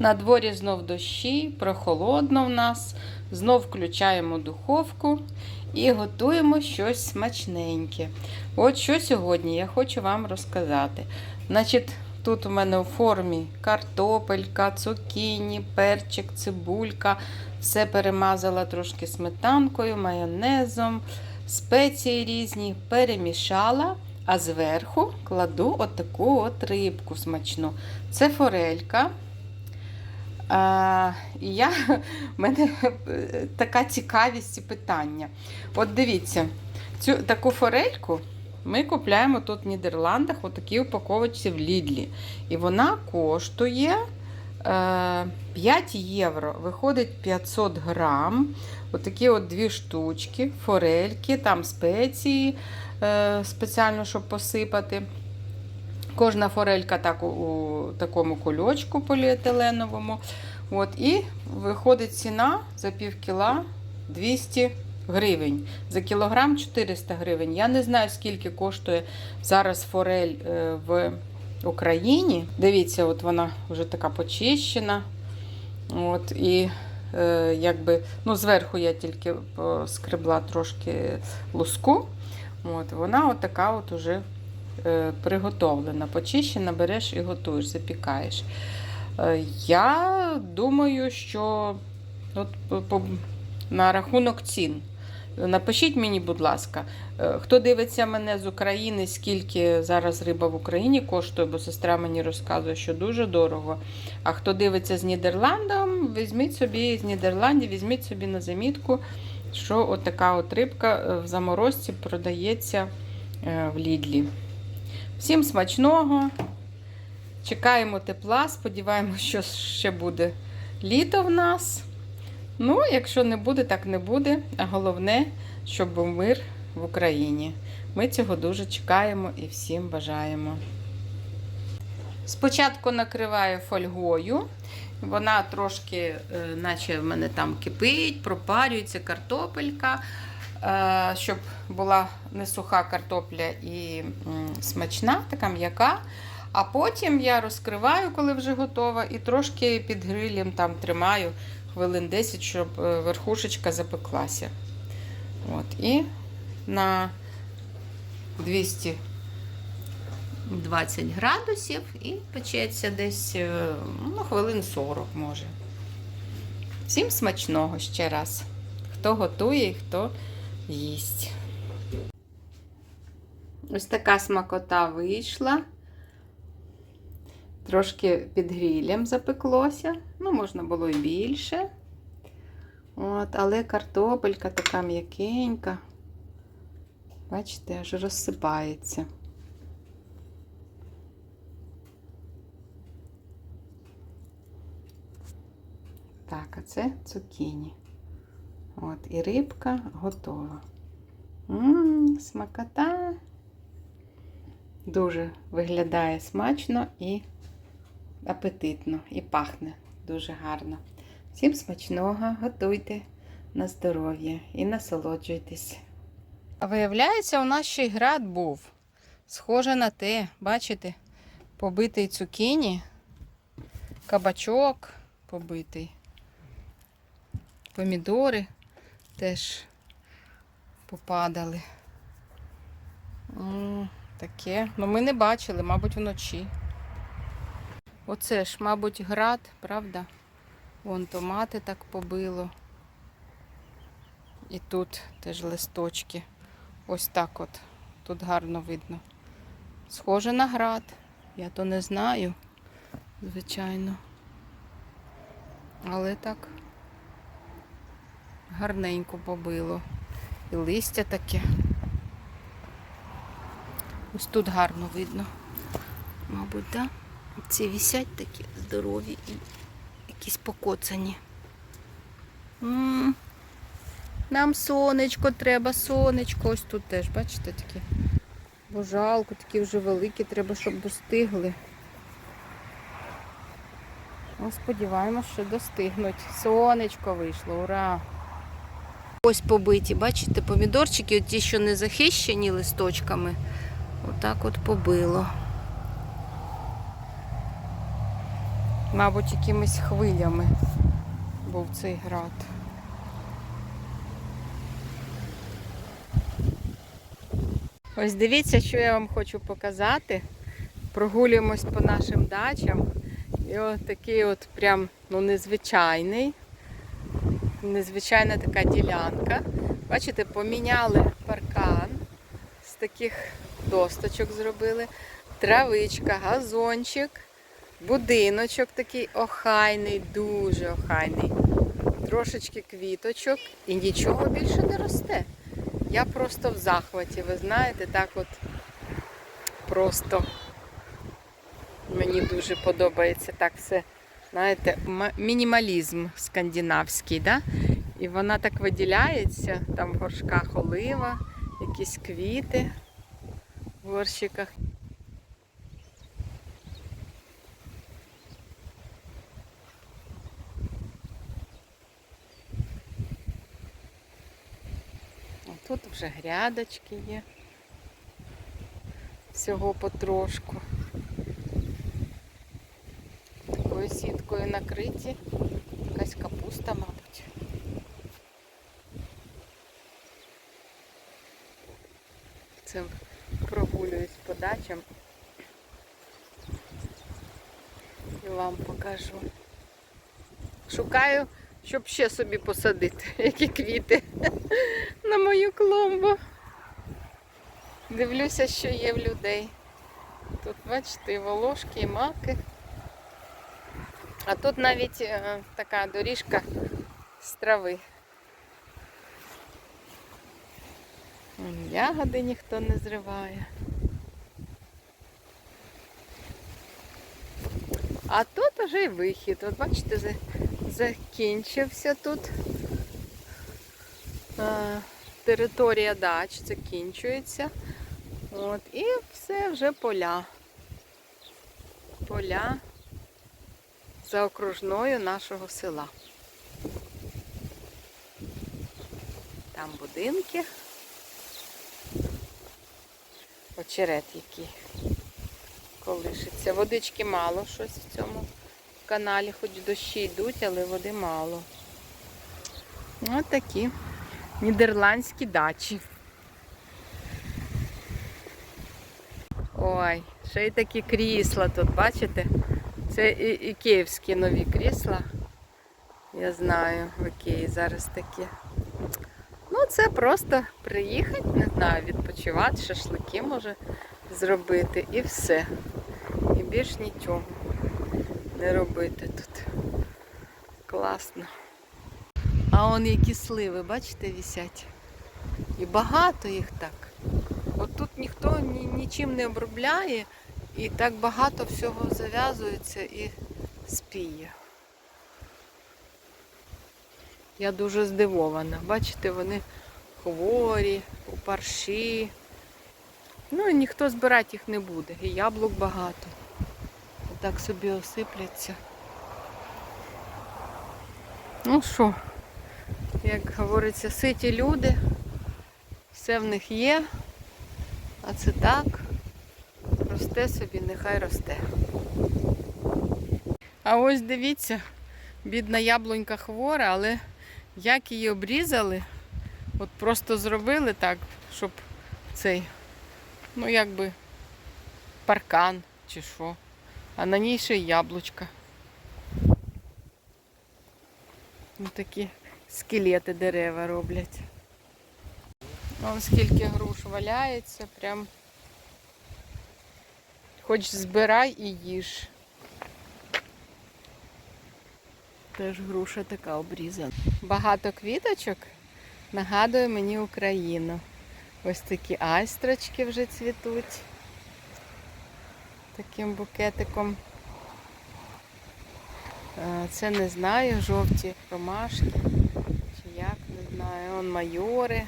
На дворі знов дощі, прохолодно в нас. Знов включаємо духовку і готуємо щось смачненьке. От що сьогодні я хочу вам розказати. Значить, тут у мене у формі картопелька, цукіні, перчик, цибулька. Все перемазала трошки сметанкою, майонезом, спеції різні, перемішала, а зверху кладу отаку от рибку смачну. Це форелька. А, і я, в мене е, така цікавість і питання. От дивіться, цю таку форельку ми купляємо тут в Нідерландах у такій упаковочці в Лідлі. І вона коштує е, 5 євро. Виходить 500 грам. Отакі от дві штучки, форельки, там спеції е, спеціально, щоб посипати. Кожна форелька так у, такому кульочку поліетиленовому. От, і виходить ціна за пів кіла 200 гривень. За кілограм 400 гривень. Я не знаю, скільки коштує зараз форель е, в Україні. Дивіться, от вона вже така почищена. От, і е, якби, ну, зверху я тільки скребла трошки луску. От, вона от така от уже приготовлена, почищена, береш і готуєш, запікаєш. Е, Я думаю, що от, по- на рахунок цін. Напишіть мені, будь ласка, е, хто дивиться мене з України, скільки зараз риба в Україні коштує, бо сестра мені розказує, що дуже дорого. А хто дивиться з Нідерландом, візьміть собі з Нідерландів, візьміть собі на замітку, що от така от рибка е, в заморозці продається е, в Лідлі. Всім смачного! Чекаємо тепла, сподіваємося, що ще буде літо в нас. Ну, якщо не буде, так не буде. А головне, щоб був мир в Україні. Ми цього дуже чекаємо і всім бажаємо. Спочатку накриваю фольгою. Вона трошки, е, наче в мене там кипить, пропарюється картопелька, щоб була не суха картопля і смачна, така м'яка. А потім я розкриваю, коли вже готова, і трошки під грилем там тримаю хвилин 10, щоб е, верхушечка запеклася. От, і на 220 градусів і печеться десь е, ну, хвилин 40 може. Всім смачного ще раз. Хто готує і хто їсть. Ось така смакота вийшла. Трошки під грілем запеклося. Ну, можна було і більше. От, але картопелька така м'якенька. Бачите, аж розсипається. Так, а це цукіні. От, і рибка готова. Ммм, смакота. Дуже виглядає смачно і апетитно, і пахне дуже гарно. Всім смачного, готуйте на здоров'я і насолоджуйтесь. А виявляється, у нас ще й град був. Схоже на те, бачите, побитий цукіні, кабачок побитий, помідори теж попадали. М, Таке. Ну ми не бачили, мабуть, вночі. Оце ж, мабуть, град, правда? Вон томати так побило. І тут теж листочки. Ось так от. Тут гарно видно. Схоже на град. Я то не знаю, звичайно. Але так гарненько побило. І листя таке. Ось тут гарно видно. Мабуть, так? Да? Ці вісять такі здорові і якісь покоцані. М, Нам сонечко треба, сонечко. Ось тут теж, бачите, такі. Бо жалко, такі вже великі, треба, щоб достигли. Ну, сподіваємось, що достигнуть. Сонечко вийшло, ура! Ось побиті, бачите, помідорчики, от ті, що не захищені листочками, отак от побило. Мабуть, якимись хвилями був цей град. Ось дивіться, що я вам хочу показати. Прогулюємось по нашим дачам. І от такий от прям ну, незвичайний. Незвичайна така ділянка. Бачите, поміняли паркан. З таких досточок зробили. Травичка, газончик, будиночок такий охайний, дуже охайний. Трошечки квіточок і нічого більше не росте. Я просто в захваті, ви знаєте, так от просто мені дуже подобається так все, знаєте, мінімалізм скандинавський, да? І вона так виділяється, там в горшках олива, якісь квіти в горщиках. Тут вже грядочки є. Всього потрошку. Такою сіткою накриті. Якась капуста, мабуть. Це прогулююсь по дачам. І вам покажу. Шукаю, щоб ще собі посадити, які квіти на мою клумбу. Дивлюся, що є в людей. Тут, бачите, і волошки, і маки. А тут навіть е, така доріжка з трави. Ягоди ніхто не зриває. А тут уже і вихід. От бачите, закінчився тут. е, Територія дач закінчується. От, і все вже поля. Поля за окружною нашого села. Там будинки. Очерет який колишиться. Водички мало щось в цьому каналі, хоч дощі йдуть, але води мало. Ось такі нідерландські дачі. Ой, ще й такі крісла тут, бачите? Це і, і київські нові крісла. Я знаю, в Ікеї зараз такі. Ну, це просто приїхати, не знаю, відпочивати, шашлики може зробити і все. І більш нічого не робити тут. Класно. А он які сливи, бачите, висять. І багато їх так. От тут ніхто ні, нічим не обробляє і так багато всього зав'язується і спіє. Я дуже здивована. Бачите, вони хворі, у парші. Ну і ніхто збирати їх не буде. І яблук багато. Так собі осипляться. Ну що, як говориться, ситі люди, все в них є, а це так, росте собі, нехай росте. А ось дивіться, бідна яблунька хвора, але як її обрізали, от просто зробили так, щоб цей, ну якби паркан чи що, а на ній ще й яблучка. Ну такі скелети дерева роблять. Вон скільки груш валяється, прям хоч збирай і їж. Теж груша така обрізана. Багато квіточок нагадує мені Україну. Ось такі айстрочки вже цвітуть. Таким букетиком. Е, Це не знаю, жовті ромашки. Чи як, не знаю. Он майори,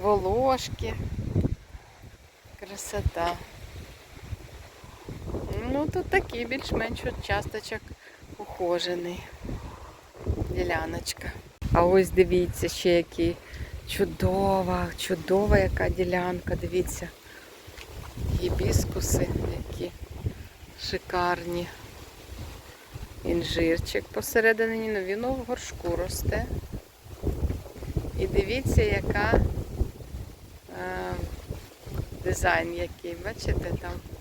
волошки. Красота. Ну, тут такий більш-менш участочок ухожений. Діляночка. А ось дивіться, ще який чудова, чудова яка ділянка. Дивіться. Гібіскуси які шикарні. інжирчик посередині, ну він у горшку росте. І дивіться, яка е, дизайн який, бачите там.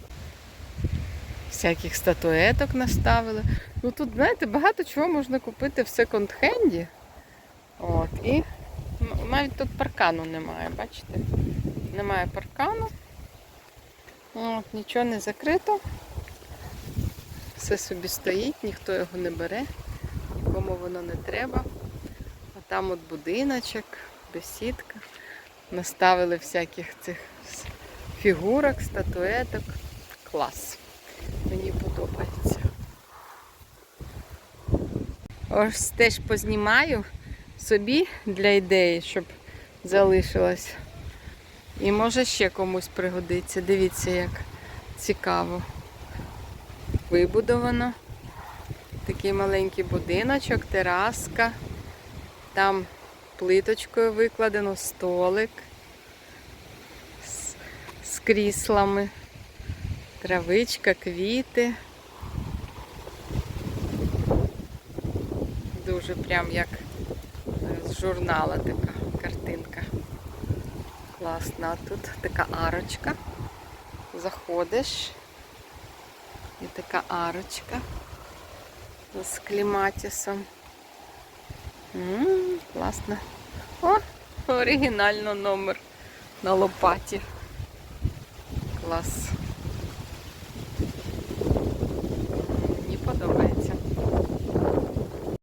Всяких статуеток наставили. Ну тут, знаєте, багато чого можна купити в секонд-хенді. От, і навіть тут паркану немає, бачите? Немає паркану. От, нічого не закрито. Все собі стоїть, ніхто його не бере, нікому воно не треба. А там от будиночок, бесідка. Наставили всяких цих фігурок, статуеток. Клас. Мені подобається. Ось теж познімаю собі для ідеї, щоб залишилось. І може ще комусь пригодиться. Дивіться, як цікаво. Вибудовано. Такий маленький будиночок, тераска. Там плиточкою викладено столик з, з кріслами, травичка, квіти. Дуже прям як з журнала така картинка. Класна. Тут така арочка. Заходиш. І така арочка з кліматісом. М, класно. О, оригінально номер на лопаті. Клас.